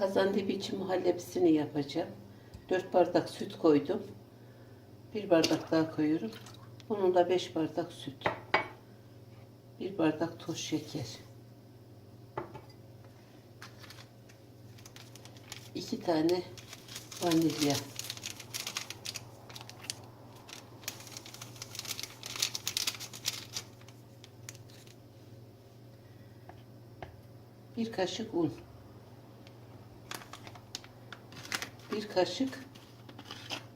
Kazan dibi için muhallebisini yapacağım. 4 bardak süt koydum. Bir bardak daha koyuyorum. Bununla 5 bardak süt. Bir bardak toz şeker. 2 tane vanilya. Bir kaşık un. Bir kaşık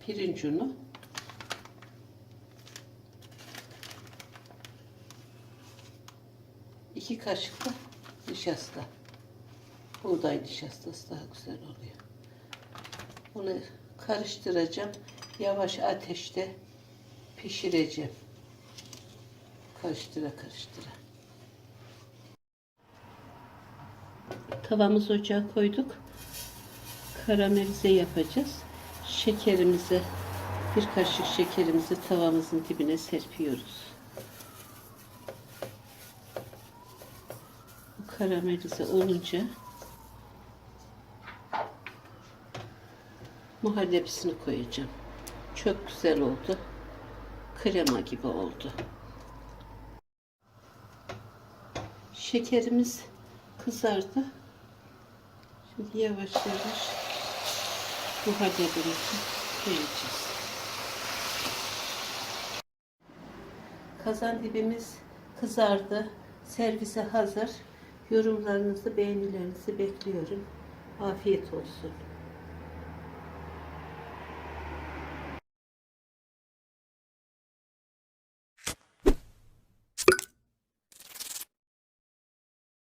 pirinç unu. İki kaşık da nişasta. Buğday nişastası daha güzel oluyor. Bunu karıştıracağım. Yavaş ateşte pişireceğim. Karıştıra karıştıra. Tavamızı ocağa koyduk. Karamelize yapacağız. Şekerimizi bir kaşık şekerimizi tavamızın dibine serpiyoruz. Bu karamelize olunca muhallebisini koyacağım. Çok güzel oldu. Krema gibi oldu. Şekerimiz kızardı. Şimdi yavaş yavaş muhallebimizi koyacağız. Kazan dibimiz kızardı. Servise hazır. Yorumlarınızı, beğenilerinizi bekliyorum. Afiyet olsun.